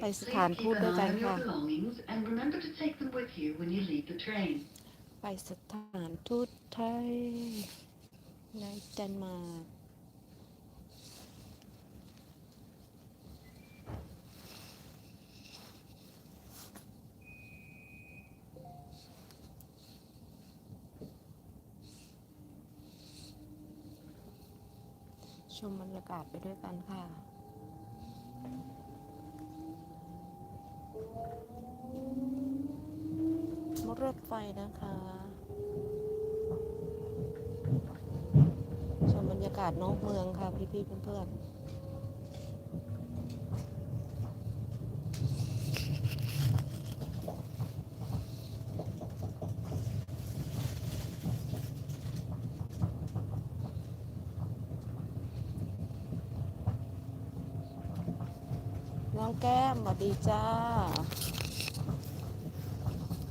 ไปสถานทูตด้วยกันค่ะ and remember to take them with you when you leave the train. ไปสถานทูตไทยในเดนมาร์กชมบรรยากาศไปด้วยกันค่ะม รถไฟนะคะชมบรรยากาศนอกเมืองค่ะ พี่ๆเพื่อนๆ องแก้มสวัสดีจ้า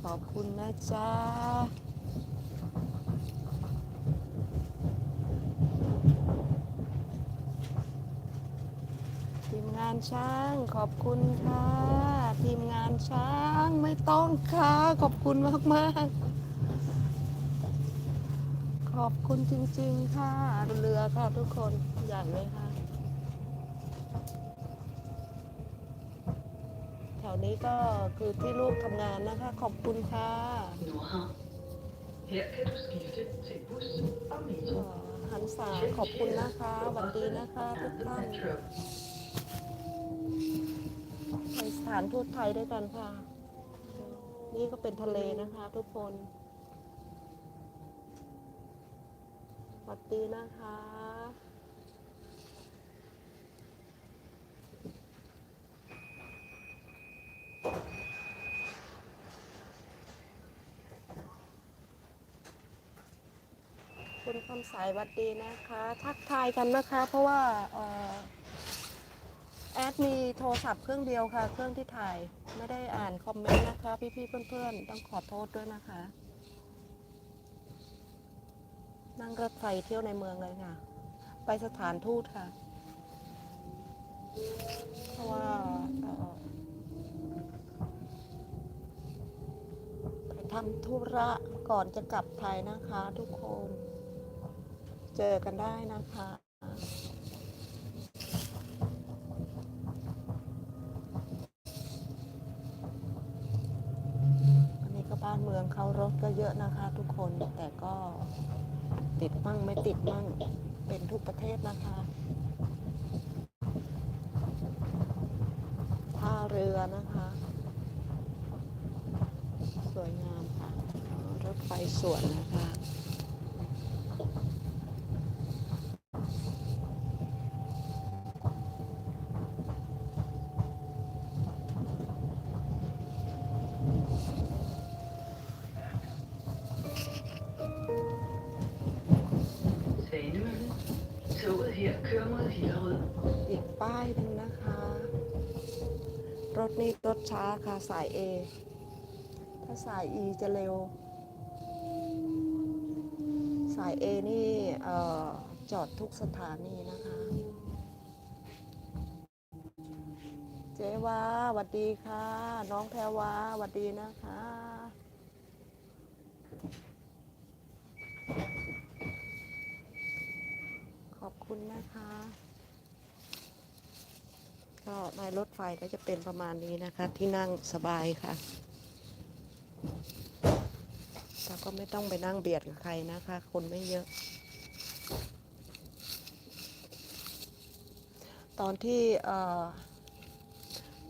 ขอบคุณนะจ๊ะทีมงานช้างขอบคุณค่ะ ทีมงานช้างไม่ต้องค่ะ ขอบคุณมากมากขอบคุณจริงๆค่ะเรือค่ะทุกคนใหญ่เลยค่ะ แถวนี้ ก็คือที่ลูกทำงานนะคะ ขอบคุณค่ะ Nora. Her kan du skifte til bus og เอ่ metro. อหันษาขอบคุณนะคะสวัสดีนะคะทุกท่านไปสถานทูตไทยด้วยกันค่ะ นี่ก็เป็นทะเลนะคะทุกคนสวัสดีนะคะ คำสายวัสดีนะคะ ทักทายกันนะคะ เพราะว่าออแอดมีโทรศัพท์เครื่องเดียวค่ะ เครื่องที่ถ่ายไม่ได้อ่านคอมเมนต์นะคะ พี่ๆเพื่อนๆ ต้องขอโทษด้วยนะคะ นั่งรถไฟเที่ยวในเมืองเลยค่ะ ไปสถานทูตค่ะ เพราะว่าไปทำธุระก่อนจะกลับไทยนะคะทุกคน เจอกันได้นะคะอันนี้ก็บ้านเมืองเขารถก็เยอะนะคะทุกคนแต่ก็ติดมั่งไม่ติดมั่งเป็นทุกประเทศนะคะท่าเรือนะคะ สวยงามค่ะรถไฟสวนนะคะ สาย A ถ้าสาย E จะเร็ว สาย A นี่อจอดทุกสถานีนะคะ เจวาสวัสดีค่ะ น้องแพรวาสวัสดีนะคะขอบคุณนะคะ ก็ในรถไฟก็จะเป็นประมาณนี้นะคะ ที่นั่งสบายค่ะแต่ก็ไม่ต้องไปนั่งเบียดกับใครนะคะ คนไม่เยอะ ตอนที่เอ่อ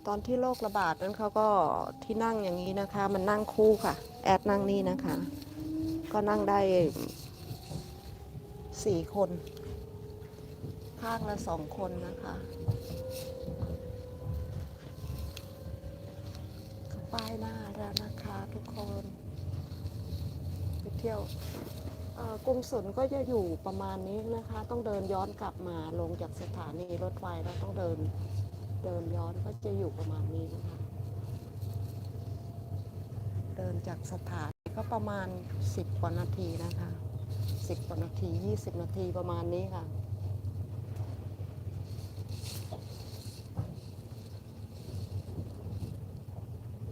ตอนที่โรคระบาดนั้นเขาก็ที่นั่งอย่างนี้นะคะ มันนั่งคู่ค่ะ แอดนั่งนี่นะคะ ก็นั่งได้สี่คน ข้างละสองคนนะคะ เข้าป้หน้าแล้วนะคะทุกคนไปเที่ยวกรุงศลก็จะอยู่ประมาณนี้นะคะ ต้องเดินย้อนกลับมาลงจากสถานีรถไฟแล้วต้องเดินเดินย้อนก็จะอยู่ประมาณนี้นะคะ เดินจากสถานีก็ประมาณ 10กว่านาทีนะคะ 10กว่านาที 20 นาทีประมาณนี้ค่ะ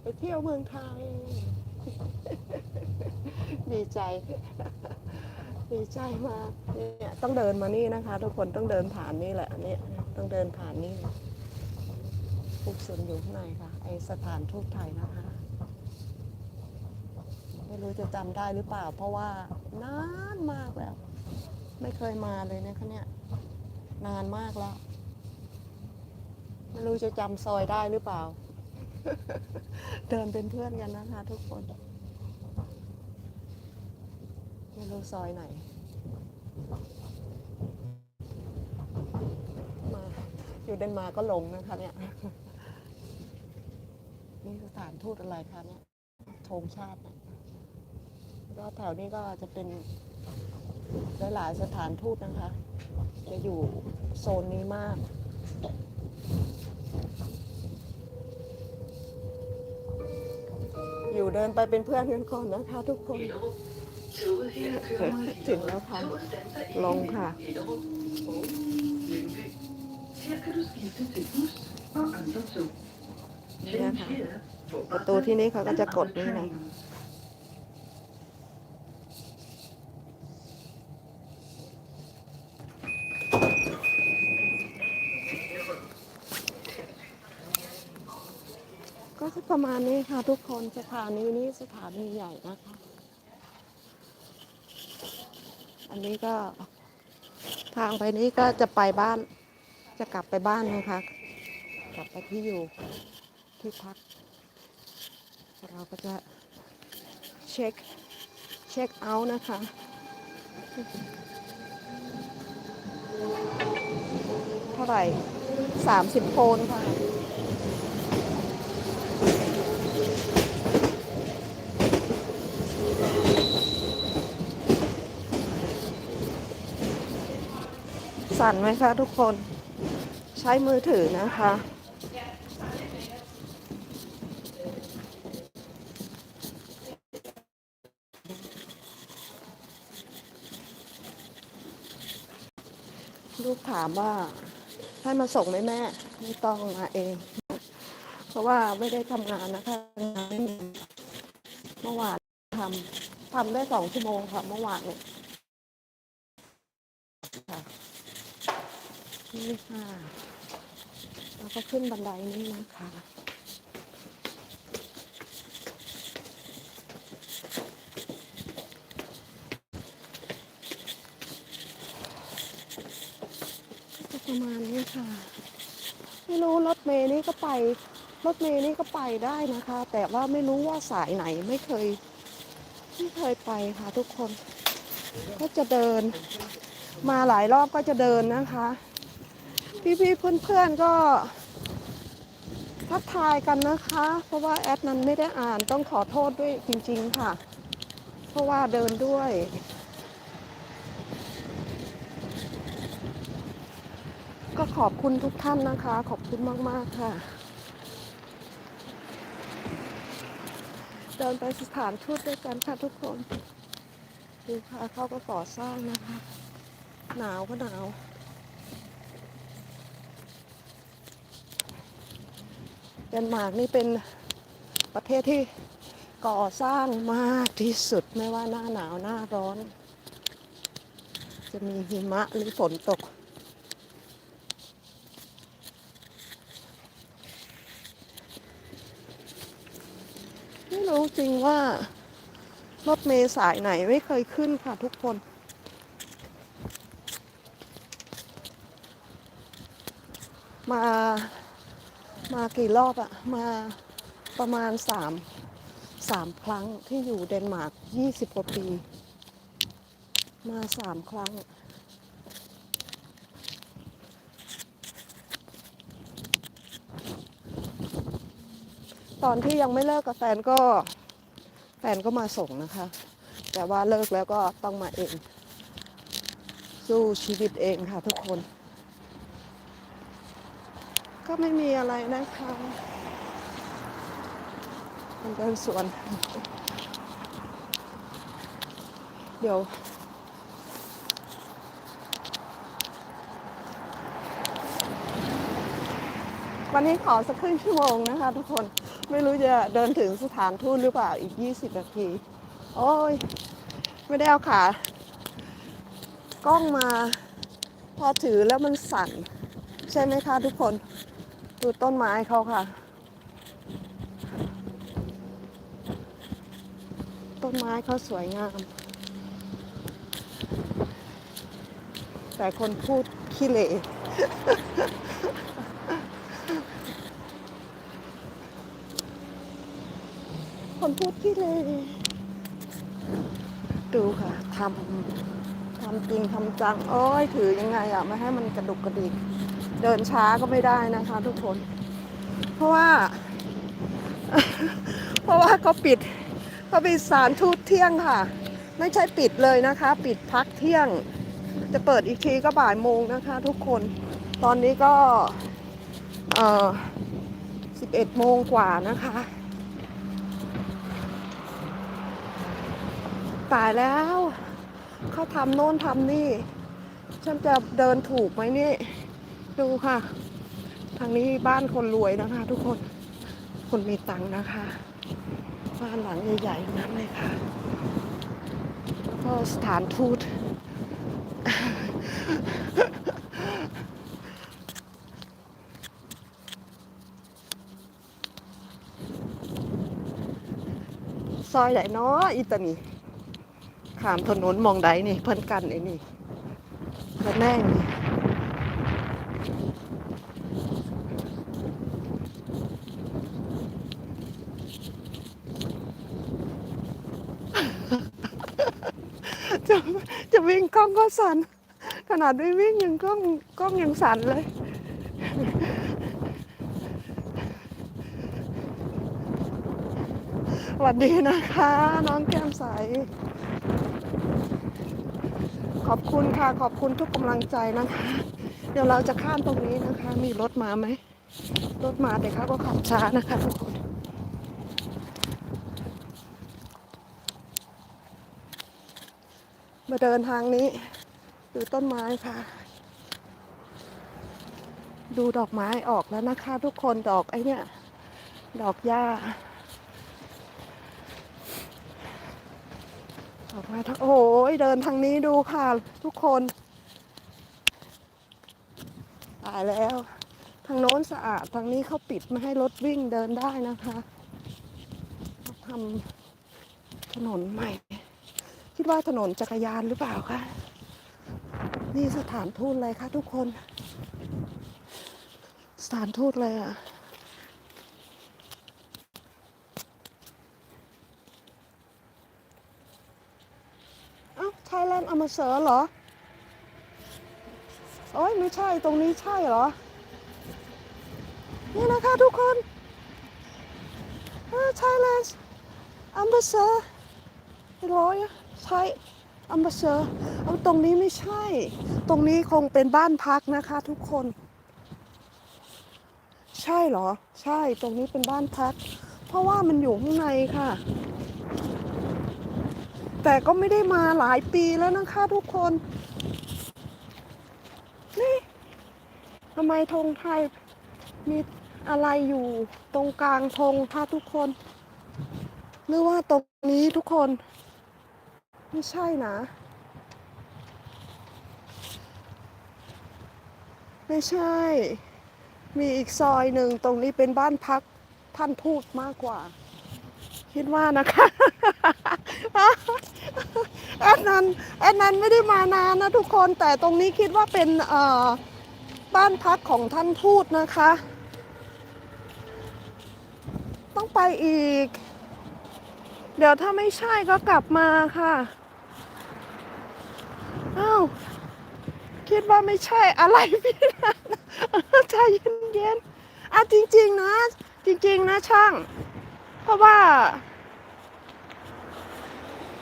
ไปเที่ยวเมืองไทย ดีใจ ดีใจมากเนี่ยต้องเดินมานี่นะคะ ทุกคนต้องเดินผ่านนี่แหละเนี่ยต้องเดินผ่านนี่ภูกศูนอยู่ข้างในค่ะ ไอสถานทูตไทยนะคะ ไม่รู้จะจำได้หรือเปล่า เพราะว่านานมากแล้ว ไม่เคยมาเลยนะคะเนี่ย นานมากแล้ว ไม่รู้จะจำซอยได้หรือเปล่า เดินเป็นเพื่อนกันนะคะทุกคน ไม่รู้ซอยไหน มา อยู่เดนมาร์กก็หลงนะคะเนี่ย นี่สถานทูตอะไรคะเนี่ยธงชาติเนี่ยแล้วแถวนี้ก็จะเป็นหลายๆสถานทูตนะคะ จะอยู่โซนนี้มาก อยู่เดินไปเป็นเพื่อนกันก่อนนะคะทุกคน ถึงแล้วค่ะ ลงค่ะ นี่นะคะประตูที่นี่เขาก็จะกดนี่นะ ก็จะประมาณนี้ค่ะทุกคนสถานีนี้สถานีใหญ่นะคะ อันนี้ก็ทางไปนี้ก็จะไปบ้าน จะกลับไปบ้านนะคะ กลับไปที่อยู่ที่พัก เราก็จะเช็คเช็คเอาท์นะคะเท่าไหร่30โพนค่ะ สั่นไหมคะทุกคนใช้มือถือนะคะ ลูกถามว่าให้มาส่งไหมแม่ ไม่ต้องมาเอง เพราะว่าไม่ได้ทำงานนะคะงานไม่มีเมื่อวานทำทำได้สองชั่วโมงค่ะเมื่อวานเนี่ยค่ะ นี่ค่ะแล้วก็ขึ้นบันไดนี้นะคะประมาณนี้ค่ะ ไม่รู้รถเมย์นี่ก็ไป รถเมย์นี่ก็ไปได้นะคะ แต่ว่าไม่รู้ว่าสายไหนไม่เคย ไม่เคยไปค่ะทุกคน ก็จะเดิน มาหลายรอบก็จะเดินนะคะ พี่ๆเพื่อนๆก็ทักทายกันนะคะ เพราะว่าแอดนั้นไม่ได้อ่านต้องขอโทษด้วยจริง ๆค่ะ เพราะว่าเดินด้วย ก็ขอบคุณทุกท่านนะคะ ขอบคุณมากๆค่ะ เดินไปสถานทูตด้วยกันค่ะทุกคนดูค่ะเขาก็ก่อสร้างนะคะ หนาวก็หนาว เดนมาร์กนี่เป็นประเทศที่ก่อสร้างมากที่สุดไม่ว่าหน้าหนาวหน้าร้อน จะมีหิมะหรือฝนตก ไม่รู้จริงว่ารถเมล์สายไหนไม่เคยขึ้นค่ะทุกคนมา มากี่รอบอะมาประมาณสามสามครั้งที่อยู่เดนมาร์กยี่สิบกว่าปี มาสามครั้ง ตอนที่ยังไม่เลิกกับแฟนก็แฟนก็มาส่งนะคะ แต่ว่าเลิกแล้วก็ต้องมาเอง สู้ชีวิตเองค่ะทุกคน ก็ไม่มีอะไรนะคะมันเดินสวน เดี๋ยววันนี้ขอสักครึ่งชั่วโมงนะคะ ทุกคนไม่รู้จะเดินถึงสถานทูตหรือเปล่าอีก 20 นาที โอ้ย ไม่ได้เอาขากล้องมา พอถือแล้วมันสั่น ใช่ไหมคะทุกคนูต้นไม้เขาค่ะ ต้นไม้เขาสวยงาม แต่คนพูดขี้เหร่คนพูดขี้เหร่ดูค่ะทำทำจริงทำจัง โอ้ยถือยังไงอะไม่ให้มันกระดุกกระดิก เดินช้าก็ไม่ได้นะคะทุกคน เพราะว่า เพราะว่าเขาปิดเขาปิดสารทูตเที่ยงค่ะ ไม่ใช่ปิดเลยนะคะ ปิดพักเที่ยง จะเปิดอีกทีก็บ่ายโมงนะคะ ทุกคน ตอนนี้ก็เอ่อ11โมงกว่านะคะ ตายแล้วเขาทำโน่นทำนี่ ฉันจะเดินถูกไหมนี่ ดูค่ะ ทางนี้บ้านคนรวยนะคะ ทุกคน คนมีตังค์นะคะ บ้านหลังใหญ่ๆนั้นเลยค่ะก็สถานทูตซอยไหนเนาะอีตานีขามถนนมองใดนี่ เพิ่นกันไอ้นี่เพิ่นแน่นี่ จะจะวิ่งกล้องก็ สั่นขนาดไม่วิ่งยังกล้องกล้องยังสั่นเลย สวัสดีนะคะ น้องแก้มใส ขอบคุณค่ะ ขอบคุณทุกกำลังใจนะคะ เดี๋ยวเราจะข้ามตรงนี้นะคะ มีรถมาไหม รถมาแต่เขาก็ขับช้านะคะทุกคนมาเดินทางนี้ ดูต้นไม้ค่ะ ดูดอกไม้ออกแล้วนะคะทุกคนดอกไอ้เนี่ย ดอกหญ้า ออกมาทางโอ้ยเดินทางนี้ดูค่ะ ทุกคนตายแล้ว ทางโน้นสะอาดทางนี้เขาปิดไม่ให้รถวิ่งเดินได้นะคะทำถนนใหม่ คิดว่าถนนจักรยานหรือเปล่าคะ นี่สถานทูตเลยคะทุกคน สถานทูตเลยอะเอ้าไทยแลนด์อมาเซอร์เหรอ โอ้ยไม่ใช่ตรงนี้ใช่เหรอ นี่นะคะทุกคนไทยแลนด์อมาเซอร์ร้อยใช่อมาเซอร์ เอาตรงนี้ไม่ใช่ ตรงนี้คงเป็นบ้านพักนะคะ ทุกคน ใช่เหรอ ใช่ตรงนี้เป็นบ้านพัก เพราะว่ามันอยู่ข้างในค่ะ แต่ก็ไม่ได้มาหลายปีแล้วนะคะทุกคน นี่ทำไมธงไทยมีอะไรอยู่ตรงกลางธงคะทุกคน หรือว่าตรงนี้ทุกคน ไม่ใช่นะ ไม่ใช่ มีอีกซอยหนึ่งตรงนี้เป็นบ้านพักท่านทูตมากกว่า คิดว่านะคะแอดนันแอดนันไม่ได้มานานนะทุกคนแต่ตรงนี้คิดว่าเป็นเอ่อบ้านพักของท่านทูตนะคะ ต้องไปอีก เดี๋ยวถ้าไม่ใช่ก็กลับมาค่ะ อ้าว คิดว่าไม่ใช่อะไรพี่นะใจเย็นๆอะจริง ๆ นะ จริง ๆ นะช่าง เพราะว่า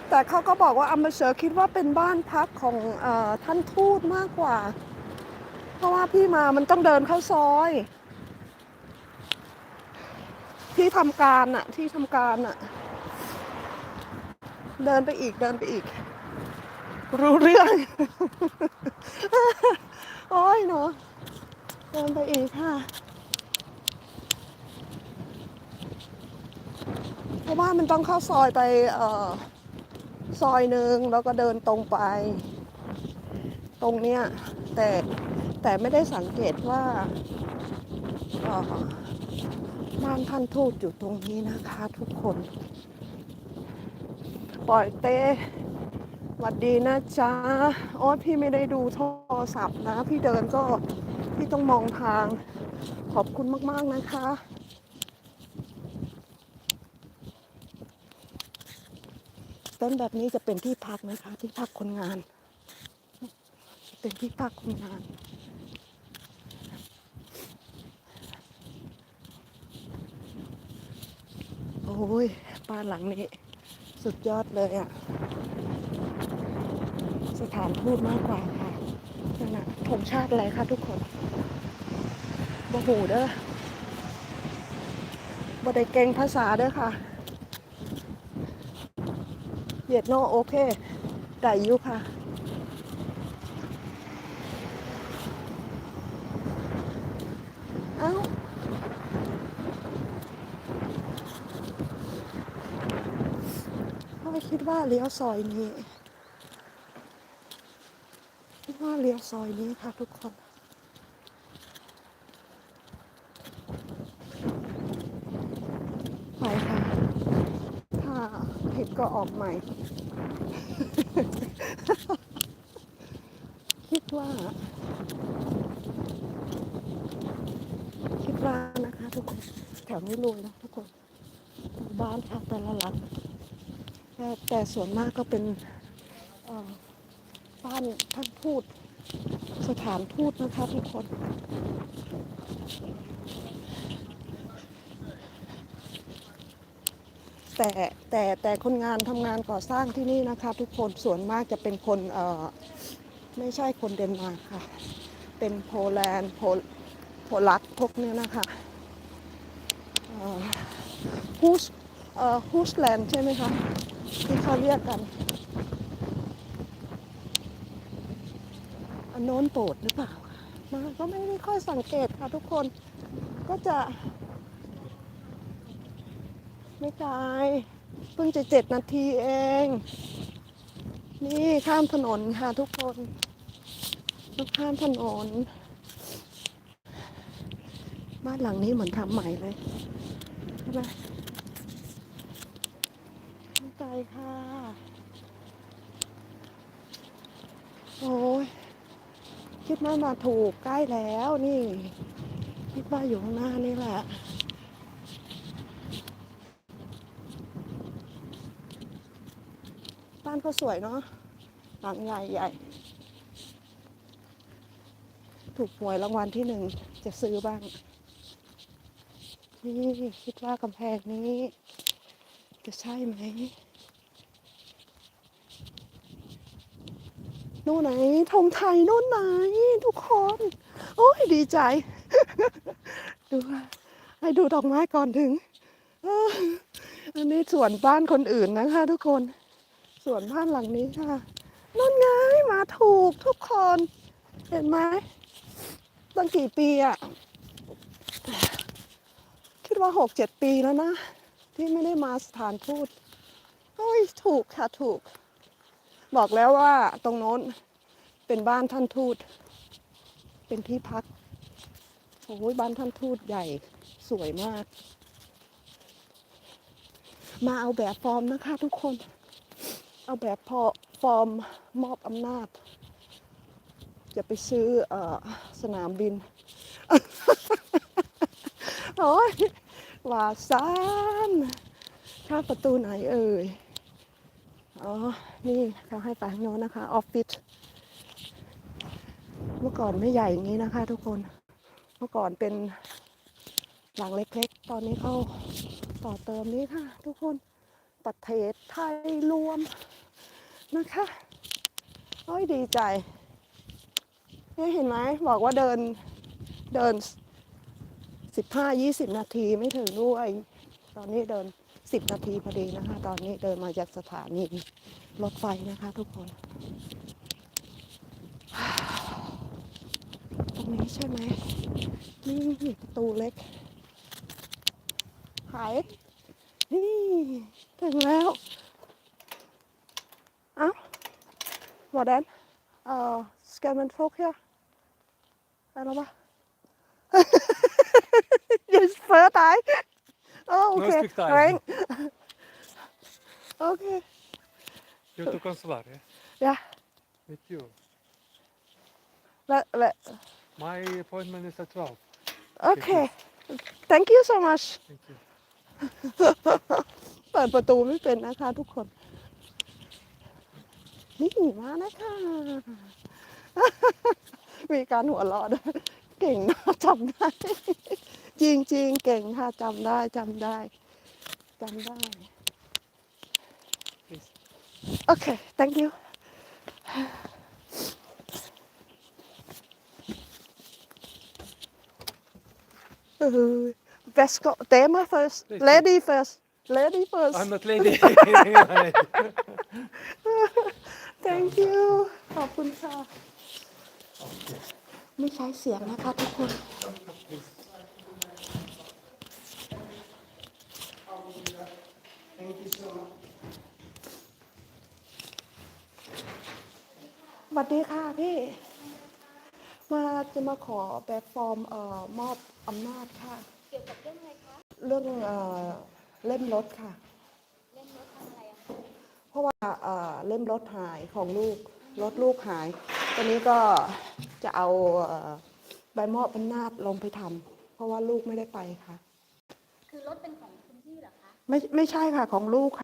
แต่เขาก็บอกว่าอัมเบอร์เซอร์คิดว่าเป็นบ้านพักของออท่านทูตมากกว่า เพราะว่าพี่มามันต้องเดินเข้าซอย ที่ทำการอะที่ทำการอะเดินไปอีกเดินไปอีก รู้เรื่อง โอ้ยเนาะเดินไปอีกค่ะเพราะว่ามันต้องเข้าซอยไปเออซอยหนึ่งแล้วก็เดินตรงไป ตรงเนี้ยแต่แต่ไม่ได้สังเกตว่าบ้านท่านทูตอยู่ตรงนี้นะคะทุกคน ปล่อยเต้ วัดดีนะจ๊ะโอ้พี่ไม่ได้ดูโทรศัพท์นะ พี่เดินก็พี่ต้องมองทาง ขอบคุณมาก ๆ นะคะ ต้นแบบนี้จะเป็นที่พักนะคะ ที่พักคนงาน เป็นที่พักคนงานโอ้ยบ้านหลังนี้ สุดยอดเลยอะ่ะ ถานทูตมากกว่าค่ะนั่นนะธงชาติอะไรคะทุกคนบ่หูเด้อบ่ได้เก่งภาษาเด้อค่ะเวียดโนโอเคได้อยู่ค่ะเอ้าพ่คิดว่าเลี้ยวซอยนี้ คิดว่าเลี้ ยวซอยนี้ค่ะทุกคนไปค่ะ ถ้าผิดก็ออกใหม่ คิดว่า คิดว่านะคะทุกคนแถวนี้รวยนะทุกคน บ้านค่ะแต่ละหลังแต่แต่ส่วนมากก็เป็นบ้านท่านทูต สถานทูตนะคะทุกคนแต่แต่แต่คนงานทำงานก่อสร้างที่นี่นะคะ ทุกคนส่วนมากจะเป็นคนเอ่อไม่ใช่คนเดนมาร์กค่ะ เป็นโปแลนด์โพโพลักพวกนี้นะคะฮูสเอ่อฮูสแลนด์ใช่ไหมคะ ที่เขาเรียกกัน อัน โน้นโปรดหรือเปล่ามาก็ไม่ได้ค่อยสังเกตค่ะทุกคน ก็จะ ไม่ไกลเพิ่งจะเจ็ดนาทีเอง นี่ข้ามถนนค่ะทุกคนต้องข้ามถนน บ้านหลังนี้เหมือนทำใหม่เลยใช่ไหมไม่ไกลค่ะ โอ้ย คิดว่ามาถูกใกล้แล้วนี่ คิดว่าอยู่ข้างหน้านี่แหละบ้านก็สวยเนาะหลังใหญ่ใหญ่ ถูกหวยรางวัลที่หนึ่งจะซื้อบ้าง นี่คิดว่ากำแพงนี้ จะใช่ไหม นู่นไหนธงไทยนู่นไหนทุกคน โอ้ยดีใจ ดูค่ะให้ดูดอกไม้ก่อนถึงอันนี้สวนบ้านคนอื่นนะคะ ทุกคนสวนบ้านหลังนี้ค่ะนั่นไงมาถูกทุกคน เห็นไหมตั้งกี่ปีอะคิดว่าหกเจ็ดปีแล้วนะ ที่ไม่ได้มาสถานทูตโอ้ยถูกค่ะถูก บอกแล้วว่าตรงโน้นเป็นบ้านท่านทูต เป็นที่พักโอ้ยบ้านท่านทูตใหญ่สวยมาก มาเอาแบบฟอร์มนะคะทุกคน เอาแบบพอฟอร์มมอบอำนาจจะไปซื้อออสนามบิน โอ้ยว่าซานข้าประตูไหนเอ่ย อ๋อ นี่เขาให้ไปข้างโน้นนะคะออฟฟิศ เมื่อก่อนไม่ใหญ่อย่างนี้นะคะ ทุกคน เมื่อก่อนเป็นหลังเล็กๆ ตอนนี้เขาต่อเติมนี้ค่ะ ทุกคน ประเทศไทยรวมนะคะโอ้ยดีใจเนี่ยเห็นไหมบอกว่าเดินเดินสิบห้ายี่สิบนาทีไม่ถึงด้วย ตอนนี้เดิน สิบนาทีพอดีนะคะ ตอนนี้เดินมาจากสถานีรถไฟนะคะทุกคน ตรงนี้ใช่ไหมนี่ประตูเล็ก หาย นี่ ถึงแล้ว เอ้า hvordan? Og skal man få her? Eller hvad? Jeg spørger dig. Åh, oh, No, okay. speak Thai. Ring. Okay. You're to consulare. Ja. With you. Hvad, hvad? My appointment is at 12. Okay. Thank you so much. Thank you. เปิดประตูไม่เป็นนะคะทุกคน นี่มานะคะ มีการหัวเราะด้วยเก่งนะจำได้ จริงๆเก่งค่ะจำได้จำได้จำได้ Please. โอเค thank you เออ best go damer first Please, lady first lady first I'm not lady. thank you ขอบคุณค่ะ ไม่ใช้เสียงนะคะทุกคน สวัสดีค่ะพี่ มาจะมาขอแบบฟอร์มเอ่อมอบอำนาจค่ะ เกี่ยวกับเรื่องอะไรคะ เรื่องเอ่อเล่มรถค่ะ เล่นรถทำอะไรอะคะเพราะว่าเอ่อเล่มรถหายของลูกรถลูกหาย ตอนนี้ก็จะเอาเอ่อใบมอบอำนาจลงไปทำเพราะว่าลูกไม่ได้ไปค่ะ คือรถเป็นของ ไม่ไม่ใช่ค่ะของลูกค่ะ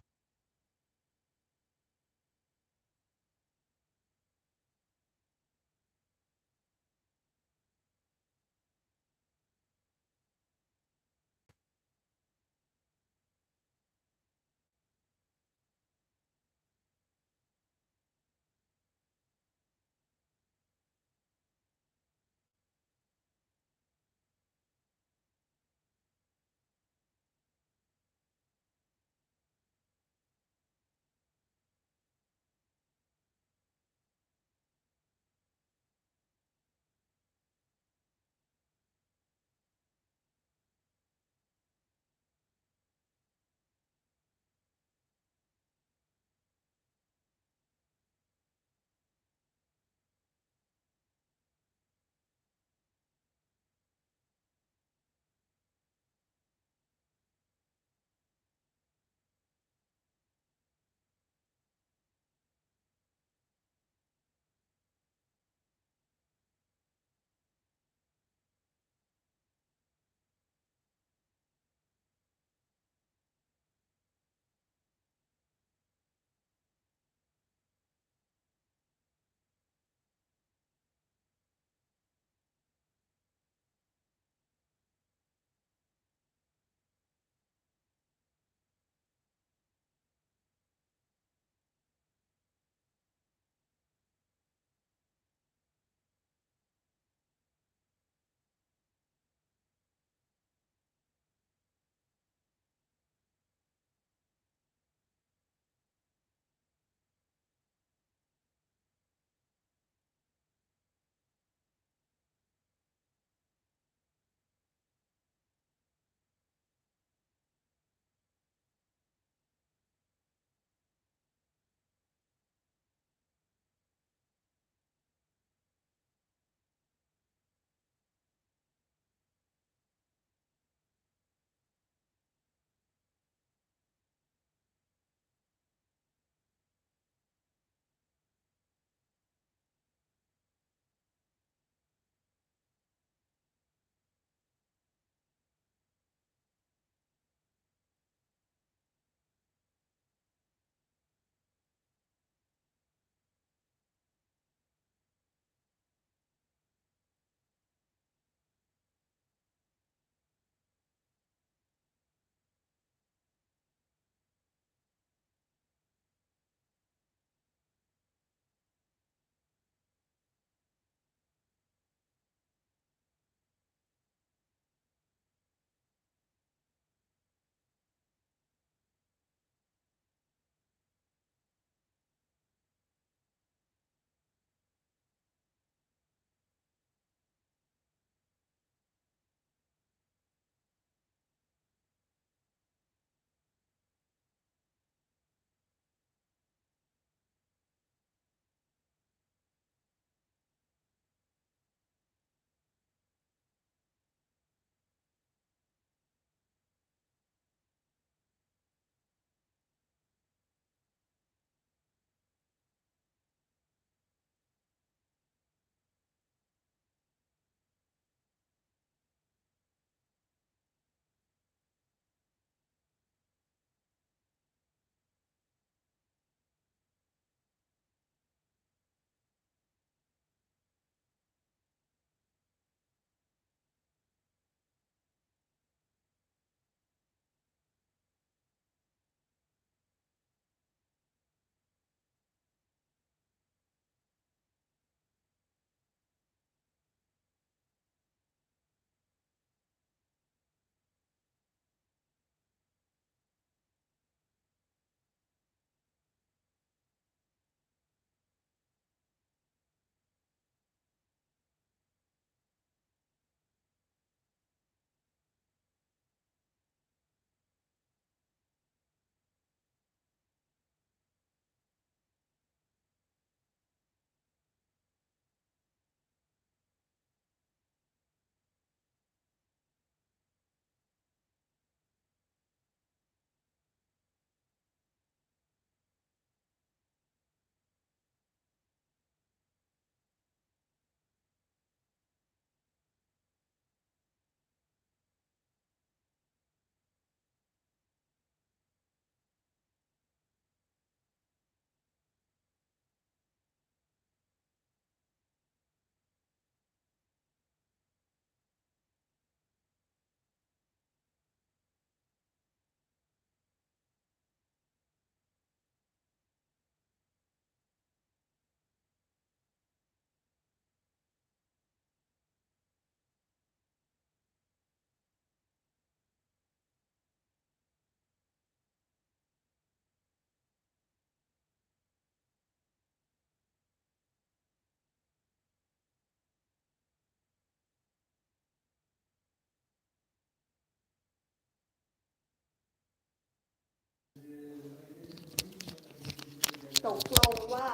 ตกลงว่า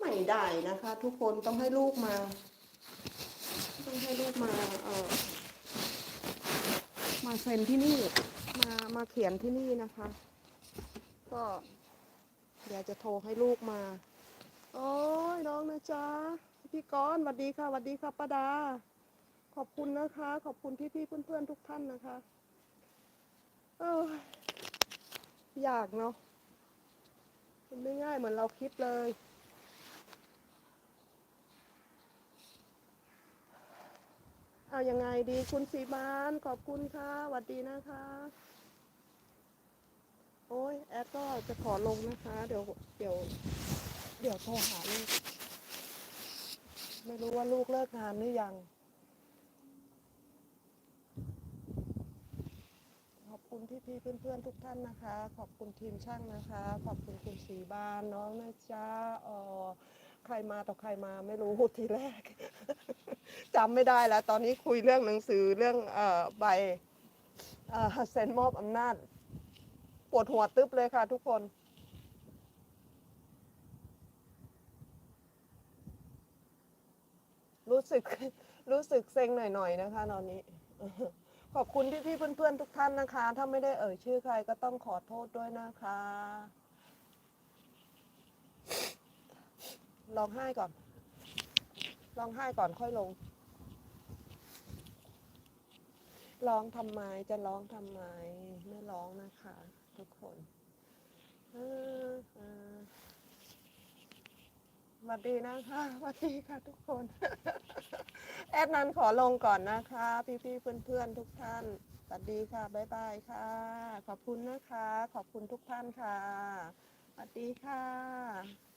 ไม่ได้นะคะ ทุกคนต้องให้ลูกมา ต้องให้ลูกมาเออมาเซ็นที่นี่มามาเขียนที่นี่นะคะ ก็เดี๋ยวจะโทรให้ลูกมาโอ้ยน้องนะจ๊ะพี่ก้อนสวัสดีค่ะสวัสดีค่ะป้าดา ขอบคุณนะคะ ขอบคุณพี่ๆเพื่อนๆทุกท่านนะคะ เออยากเนาะ มันไม่ง่ายเหมือนเราคิดเลย เอายังไงดีคุณสีบานขอบคุณค่ะสวัสดีนะคะ โอ้ยแอดก็จะขอลงนะคะ เดี๋ยว เดี๋ยว เดี๋ยวโทรหาลูก ไม่รู้ว่าลูกเลิกงานหรือยัง ขอบ คุณพี่ๆเพื่อนๆทุกท่านนะคะ ขอบคุณทีมช่างนะคะ ขอบคุณคุณสีบานน้องนะจ๊ะเออใครมาต่อใครมาไม่รู้ทีแรก จำไม่ได้แล้ว ตอนนี้คุยเรื่องหนังสือเรื่องเอ่อใบเอ่อเซ็นมอบอำนาจปวดหัวตึ๊บเลยค่ะทุกคนรู้สึกรู้สึกเซ็งหน่อยๆนะคะ ตอนนี้ ขอบคุณพี่ๆเพื่อนๆทุกท่านนะคะ ถ้าไม่ได้เอ่ยชื่อใครก็ต้องขอโทษด้วยนะคะร้องไห้ก่อนร้องไห้ก่อนค่อยลง ร้องทำไมจะร้องทำไม ไม่ร้องนะคะ ทุกคนออเออส วัสดีนะคะสวัสดีค่ะทุกคน แอดนันขอลงก่อนนะคะ พี่ๆเพื่อนๆทุกท่านสวัสดีค่ะบ๊ายบายค่ะ ขอบคุณนะคะ ขอบคุณทุกท่านค่ะสวัสดีค่ะ